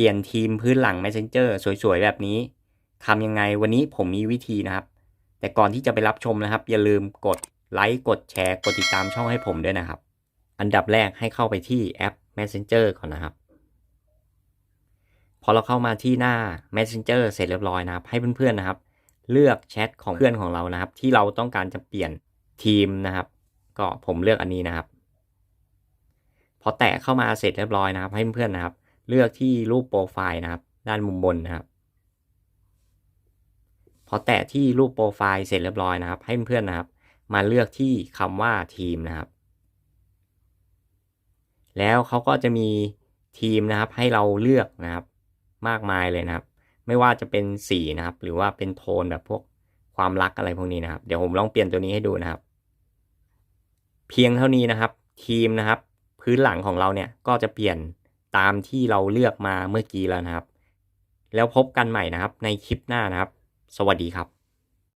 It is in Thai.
ลี่ยนทีมพื้นหลัง Messenger สวยๆ แบบนี้ทำยังไงวันนี้ผมมีวิธีนะครับ แต่ก่อนที่จะไปรับชมนะครับ อย่าลืมกดไลค์กดแชร์ กดติดตามช่องให้ผมด้วยนะครับ อันดับแรกให้เข้าไปที่แอป Messenger ก่อนนะครับ พอเราเข้ามาที่หน้า Messenger เสร็จเรียบร้อยนะครับ ให้เพื่อนๆนะครับ เลือกแชทของเพื่อนของเรานะครับ ที่เราต้องการจะเปลี่ยนทีมนะครับ ก็ผมเลือกอันนี้นะครับ พอแตะเข้ามาเสร็จเรียบร้อยนะครับ ให้เพื่อนๆนะครับ เลือกที่รูปโปรไฟล์นะครับ ด้านมุมบนนะครับ พอแตะที่รูปโปรไฟล์เสร็จเรียบร้อยนะครับ ให้เพื่อนๆนะครับ มาเลือกที่คำว่าทีมนะครับ แล้วเขาก็จะมีทีมนะครับ ให้เราเลือกนะครับ มากมายเลยนะครับ ไม่ว่าจะเป็นสีนะครับ หรือว่าเป็นโทนแบบพวกความรักอะไรพวกนี้นะครับ เดี๋ยวผมลองเปลี่ยนตัวนี้ให้ดูนะครับ เพียงเท่านี้นะครับ ทีมนะครับ พื้นหลังของเราเนี่ยก็จะเปลี่ยน ตามที่เราเลือกมาเมื่อกี้แล้วนะครับ แล้วพบกันใหม่นะครับในคลิปหน้านะครับ สวัสดีครับ